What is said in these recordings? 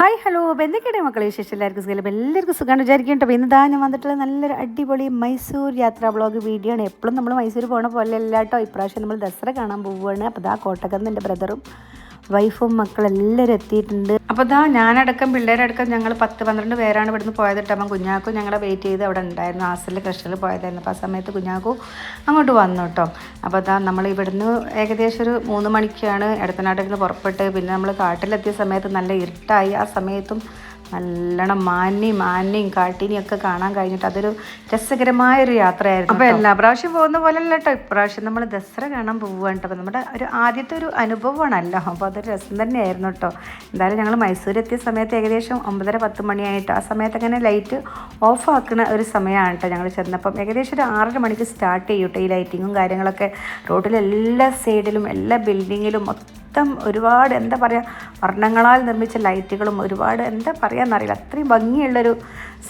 Hi hello. അപ്പോൾ എന്തൊക്കെയാണ് മക്കളെ വിശേഷം? എല്ലാവർക്കും സുഖം. എല്ലാവർക്കും സുഖമാണ് വിചാരിക്കും കേട്ടോ. അപ്പോൾ ഇന്ന് ഞാൻ വന്നിട്ടുള്ള നല്ലൊരു അടിപൊളി മൈസൂർ യാത്രാ ബ്ലോഗ് വീഡിയോ ആണ്. എപ്പോഴും നമ്മൾ മൈസൂർ പോകണ പോലെ അല്ല കേട്ടോ. ഇപ്രാവശ്യം നമ്മൾ ദസറ കാണാൻ പോവുകയാണ് അപ്പോൾ ദാ കോട്ടക്കന്ന് എന്റെ ബ്രദറും വൈഫും മക്കളെല്ലാവരും എത്തിയിട്ടുണ്ട്. അപ്പോൾ ഇതാ ഞാനടക്കം പിള്ളേരടക്കം ഞങ്ങൾ പത്ത് പന്ത്രണ്ട് പേരാണ് ഇവിടുന്ന് പോയത് കേട്ടോ. അപ്പം കുഞ്ഞാക്കും ഞങ്ങളെ വെയിറ്റ് ചെയ്ത് അവിടെ ഉണ്ടായിരുന്നു. ആസിലെ ക്രഷറിൽ പോയതായിരുന്നു. അപ്പോൾ ആ സമയത്ത് കുഞ്ഞാക്കും അങ്ങോട്ട് വന്നു കേട്ടോ. അപ്പോൾ ദാ നമ്മൾ ഇവിടുന്ന് ഏകദേശം ഒരു മൂന്ന് മണിക്കാണ് ഇടത്തനാട്ടിൽ നിന്ന് പുറപ്പെട്ട്. പിന്നെ നമ്മൾ കാട്ടിലെത്തിയ സമയത്ത് നല്ല ഇരുട്ടായി. ആ സമയത്തും നല്ലോണം മാന്യം മാന്യം കാട്ടിനെയും ഒക്കെ കാണാൻ കഴിഞ്ഞിട്ട് അതൊരു രസകരമായ ഒരു യാത്രയായിരുന്നു അപ്പോൾ എല്ലാ പ്രാവശ്യം പോകുന്ന പോലെ അല്ല കേട്ടോ ഇപ്രാവശ്യം നമ്മൾ ദസറ കാണാൻ പോവുകയാണ് കേട്ടോ അപ്പോൾ നമ്മുടെ ഒരു ആദ്യത്തെ ഒരു അനുഭവമാണല്ലോ. അപ്പോൾ അതൊരു രസം തന്നെയായിരുന്നു കേട്ടോ എന്തായാലും ഞങ്ങൾ മൈസൂർ എത്തിയ സമയത്ത് ഏകദേശം ഒമ്പതര പത്ത് മണിയായിട്ട് ആ സമയത്ത് അങ്ങനെ ലൈറ്റ് ഓഫ് ആക്കുന്ന ഒരു സമയമാണ് കേട്ടോ ഞങ്ങൾ ചെന്നപ്പം. ഏകദേശം ഒരു ആറര മണിക്ക് സ്റ്റാർട്ട് ചെയ്യും കേട്ടോ ഈ ലൈറ്റിങ്ങും കാര്യങ്ങളൊക്കെ. റോഡിലെ എല്ലാ സൈഡിലും എല്ലാ ബിൽഡിങ്ങിലും മൊത്തം ഒരുപാട് എന്താ പറയുക വർണങ്ങളാൽ നിർമ്മിച്ച ലൈറ്റുകളും ഒരുപാട് എന്താ പറയാന്നറിയില്ല. അത്രയും ഭംഗിയുള്ളൊരു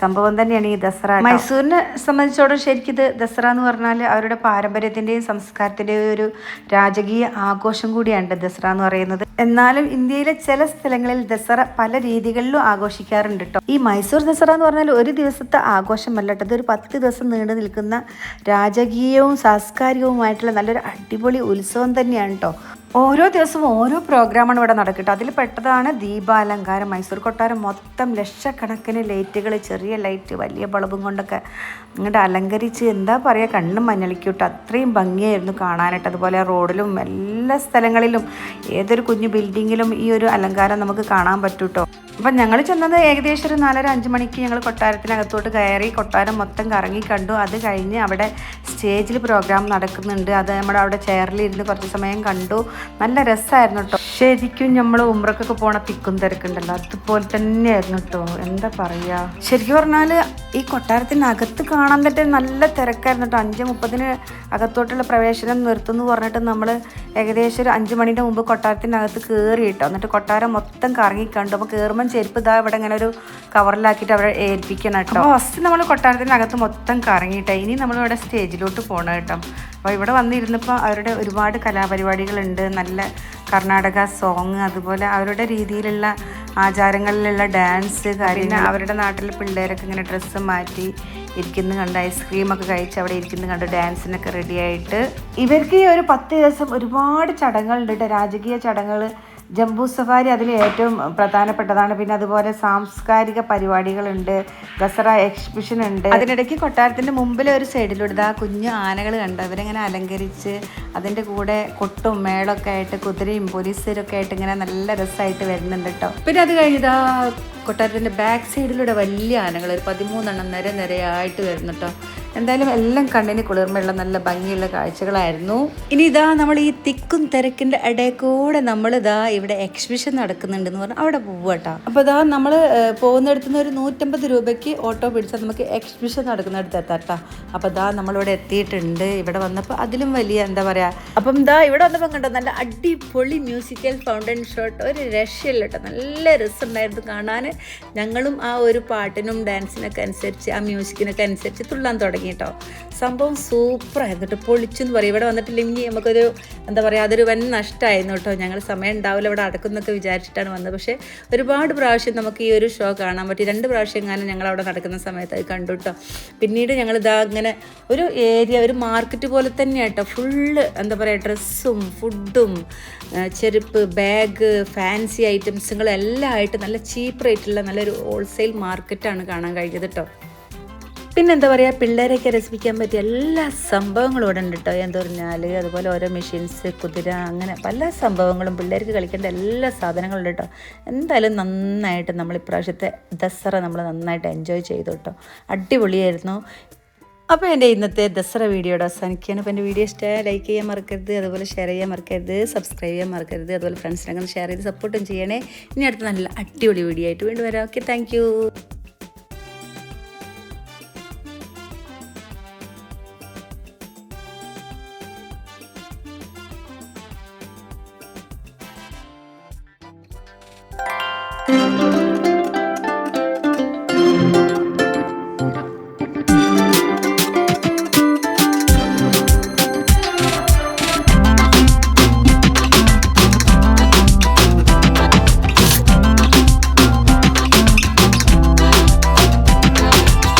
സംഭവം തന്നെയാണ് ഈ ദസറ മൈസൂരിനെ സംബന്ധിച്ചോളം ശരിക്കും ഇത് ദസറ എന്ന് പറഞ്ഞാൽ അവരുടെ പാരമ്പര്യത്തിന്റെയും സംസ്കാരത്തിന്റെയും ഒരു രാജകീയ ആഘോഷം കൂടിയാണ് ദസറ എന്ന് പറയുന്നത്. എന്നാലും ഇന്ത്യയിലെ ചില സ്ഥലങ്ങളിൽ ദസറ പല രീതികളിലും ആഘോഷിക്കാറുണ്ട് കേട്ടോ. ഈ മൈസൂർ ദസറ എന്ന് പറഞ്ഞാൽ ഒരു ദിവസത്തെ ആഘോഷമല്ല കേട്ടോ. ഇതൊരു പത്ത് ദിവസം നീണ്ടു നിൽക്കുന്ന രാജകീയവും സാംസ്കാരികവുമായിട്ടുള്ള നല്ലൊരു അടിപൊളി ഉത്സവം തന്നെയാണ് കേട്ടോ. ഓരോ ദിവസവും ഓരോ പ്രോഗ്രാമാണ് ഇവിടെ നടക്കട്ടെ. അതിൽ പെട്ടതാണ് ദീപാലങ്കാരം. മൈസൂർ കൊട്ടാരം മൊത്തം ലക്ഷക്കണക്കിന് ലൈറ്റുകൾ ചെറിയ ലൈറ്റ് വലിയ ബൾബും കൊണ്ടൊക്കെ അങ്ങോട്ട് അലങ്കരിച്ച് എന്താ പറയുക കണ്ണും മഞ്ഞളിക്കൂട്ട് അത്രയും ഭംഗിയായിരുന്നു കാണാനായിട്ട്. അതുപോലെ റോഡിലും എല്ലാ സ്ഥലങ്ങളിലും ഏതൊരു കുഞ്ഞു ബിൽഡിങ്ങിലും ഈ ഒരു അലങ്കാരം നമുക്ക് കാണാൻ പറ്റൂട്ടോ. അപ്പം ഞങ്ങൾ ചെന്നത് ഏകദേശം ഒരു നാലര അഞ്ച് മണിക്ക് ഞങ്ങൾ കൊട്ടാരത്തിനകത്തോട്ട് കയറി കൊട്ടാരം മൊത്തം കറങ്ങി കണ്ടു. അത് കഴിഞ്ഞ് അവിടെ സ്റ്റേജിൽ പ്രോഗ്രാം നടക്കുന്നുണ്ട്. അത് നമ്മുടെ അവിടെ ചെയറിലിരുന്ന് കുറച്ച് സമയം കണ്ടു. നല്ല രസമായിരുന്നു കേട്ടോ ശരിക്കും നമ്മൾ ഉമ്രക്കൊക്കെ പോണ തിക്കും തിരക്കുണ്ടല്ലോ. അതുപോലെ തന്നെയായിരുന്നു കേട്ടോ എന്താ പറയുക ശരിക്കും പറഞ്ഞാൽ ഈ കൊട്ടാരത്തിനകത്ത് കാണാൻ തന്നെ നല്ല തിരക്കായിരുന്നു കേട്ടോ അഞ്ച് മുപ്പതിന് അകത്തോട്ടുള്ള പ്രവേശനം നിർത്തുന്നു പറഞ്ഞിട്ട് നമ്മൾ ഏകദേശം ഒരു അഞ്ച് മണിന്റെ മുമ്പ് കൊട്ടാരത്തിനകത്ത് കയറി കേട്ടോ എന്നിട്ട് കൊട്ടാരം മൊത്തം കറങ്ങി കണ്ടു. അപ്പോൾ കയറുമ്പം ചെരുപ്പ് ഇതാ ഇവിടെ ഇങ്ങനെ ഒരു കവറിലാക്കിയിട്ട് അവിടെ ഏൽപ്പിക്കണം കേട്ടോ ഫസ്റ്റ് നമ്മൾ കൊട്ടാരത്തിനകത്ത് മൊത്തം കറങ്ങിയിട്ടോ ഇനി നമ്മൾ ഇവിടെ സ്റ്റേജിലോട്ട് പോകണം കേട്ടോ. അപ്പോൾ ഇവിടെ വന്നിരുന്നപ്പോൾ അവരുടെ ഒരുപാട് കലാപരിപാടികളുണ്ട്. നല്ല കർണാടക സോങ് അതുപോലെ അവരുടെ രീതിയിലുള്ള ആചാരങ്ങളിലുള്ള ഡാൻസ് കാര്യങ്ങൾ. അവരുടെ നാട്ടിൽ പിള്ളേരൊക്കെ ഇങ്ങനെ ഡ്രസ്സ് മാറ്റി ഇരിക്കുന്ന കണ്ട് ഐസ്ക്രീമൊക്കെ കഴിച്ച് അവിടെ ഇരിക്കുന്ന കണ്ട് ഡാൻസിനൊക്കെ റെഡി ആയിട്ട്. ഇവർക്ക് ഈ ഒരു പത്ത് ദിവസം ഒരുപാട് ചടങ്ങുകളുണ്ട് കേട്ടോ. രാജകീയ ചടങ്ങുകൾ ജംബൂ സഫാരി അതിൽ ഏറ്റവും പ്രധാനപ്പെട്ടതാണ്. പിന്നെ അതുപോലെ സാംസ്കാരിക പരിപാടികളുണ്ട്. ദസറ എക്സിബിഷൻ ഉണ്ട്. അതിനിടയ്ക്ക് കൊട്ടാരത്തിന്റെ മുമ്പിലെ ഒരു സൈഡിലൂടെ ആ കുഞ്ഞു ആനകൾ കണ്ടു. അവരെങ്ങനെ അലങ്കരിച്ച് അതിന്റെ കൂടെ കൊട്ടും മേളൊക്കെ ആയിട്ട് കുതിരയും പോലീസരൊക്കെ ആയിട്ട് ഇങ്ങനെ നല്ല രസമായിട്ട് വരുന്നുണ്ട് കേട്ടോ. പിന്നെ അത് കഴിഞ്ഞതാ കൊട്ടാരത്തിന്റെ ബാക്ക് സൈഡിലൂടെ വലിയ ആനകൾ ഒരു പതിമൂന്നെണ്ണം നിര നിരയായിട്ട് വരുന്നു കേട്ടോ. എന്തായാലും എല്ലാം കണ്ണിന് കുളിർമയുള്ള നല്ല ഭംഗിയുള്ള കാഴ്ചകളായിരുന്നു. ഇനി ഇതാ നമ്മൾ ഈ തിക്കും തിരക്കിന്റെ ഇടയിൽ കൂടെ നമ്മൾ ഇവിടെ എക്സിബിഷൻ നടക്കുന്നുണ്ടെന്ന് പറഞ്ഞാൽ അവിടെ പോവാട്ടോ അപ്പോൾ ഇതാ നമ്മൾ പോകുന്നിടത്തുനിന്ന് ഒരു നൂറ്റമ്പത് രൂപയ്ക്ക് ഓട്ടോ പിടിച്ചാൽ നമുക്ക് എക്സിബിഷൻ നടക്കുന്നിടത്ത് എത്താട്ടോ അപ്പോൾ ഇതാ നമ്മളിവിടെ എത്തിയിട്ടുണ്ട്. ഇവിടെ വന്നപ്പോൾ അതിലും വലിയ എന്താ പറയുക അപ്പം ഇതാ ഇവിടെ വന്നപ്പം കണ്ടോ നല്ല അടിപൊളി മ്യൂസിക്കൽ ഫൗണ്ടൻ ഷോട്ട് ഒരു രക്ഷയില്ല കേട്ടോ. നല്ല രസമുണ്ടായിരുന്നു കാണാൻ. ഞങ്ങളും ആ ഒരു പാട്ടിനും ഡാൻസിനൊക്കെ അനുസരിച്ച് ആ മ്യൂസിക്കിനൊക്കെ അനുസരിച്ച് തുള്ളാൻ തുടങ്ങി കേട്ടോ. സംഭവം സൂപ്പറായിരുന്നു കേട്ടോ. പൊളിച്ചെന്ന് പറയും. ഇവിടെ വന്നിട്ടില്ലെങ്കിൽ നമുക്കൊരു എന്താ പറയുക അതൊരു വൻ നഷ്ടമായിരുന്നു കേട്ടോ. ഞങ്ങൾ സമയം ഉണ്ടാവില്ല ഇവിടെ അടക്കുന്നൊക്കെ വിചാരിച്ചിട്ടാണ് വന്നത്. പക്ഷേ ഒരുപാട് പ്രാവശ്യം നമുക്ക് ഈ ഒരു ഷോ കാണാൻ പറ്റി. രണ്ട് പ്രാവശ്യം എങ്ങാനും ഞങ്ങൾ അവിടെ നടക്കുന്ന സമയത്ത് അത് കണ്ടു കേട്ടോ. പിന്നീട് ഞങ്ങൾ ഇതാ ഇങ്ങനെ ഒരു ഏരിയ ഒരു മാർക്കറ്റ് പോലെ തന്നെയാട്ടോ ഫുള്ള് എന്താ പറയുക ഡ്രസ്സും ഫുഡും ചെരുപ്പ് ബാഗ് ഫാൻസി ഐറ്റംസുകൾ എല്ലാം ആയിട്ട് നല്ല ചീപ്പ് റേറ്റുള്ള നല്ലൊരു ഹോൾസെയിൽ മാർക്കറ്റാണ് കാണാൻ കഴിഞ്ഞത് കേട്ടോ പിന്നെ എന്താ പറയുക പിള്ളേരെയൊക്കെ രസിപ്പിക്കാൻ പറ്റിയ എല്ലാ സംഭവങ്ങളും ഇവിടെ ഉണ്ട് കേട്ടോ എന്താ പറഞ്ഞാൽ അതുപോലെ ഓരോ മെഷീൻസ് കുതിര അങ്ങനെ പല സംഭവങ്ങളും പിള്ളേർക്ക് കളിക്കേണ്ട എല്ലാ സാധനങ്ങളും ഉണ്ട് കേട്ടോ എന്തായാലും നന്നായിട്ട് നമ്മൾ ഇപ്രാവശ്യത്തെ ദസറ നമ്മൾ നന്നായിട്ട് എൻജോയ് ചെയ്തു കേട്ടോ അടിപൊളിയായിരുന്നു. അപ്പോൾ എന്റെ ഇന്നത്തെ ദസറ വീഡിയോയുടെ അവസാനിക്കുകയാണ്. അപ്പോൾ എന്റെ വീഡിയോ ഇഷ്ടമായ ലൈക്ക് ചെയ്യാൻ മറക്കരുത് അതുപോലെ ഷെയർ ചെയ്യാൻ മറക്കരുത് സബ്സ്ക്രൈബ് ചെയ്യാൻ മറക്കരുത് അതുപോലെ ഫ്രണ്ട്സിനൊക്കെ ഷെയർ ചെയ്ത് സപ്പോർട്ടും ചെയ്യണേ. ഇനി അടുത്ത നല്ല അടിപൊളി വീഡിയോ ആയിട്ട് വീണ്ടും വരാം. Okay thank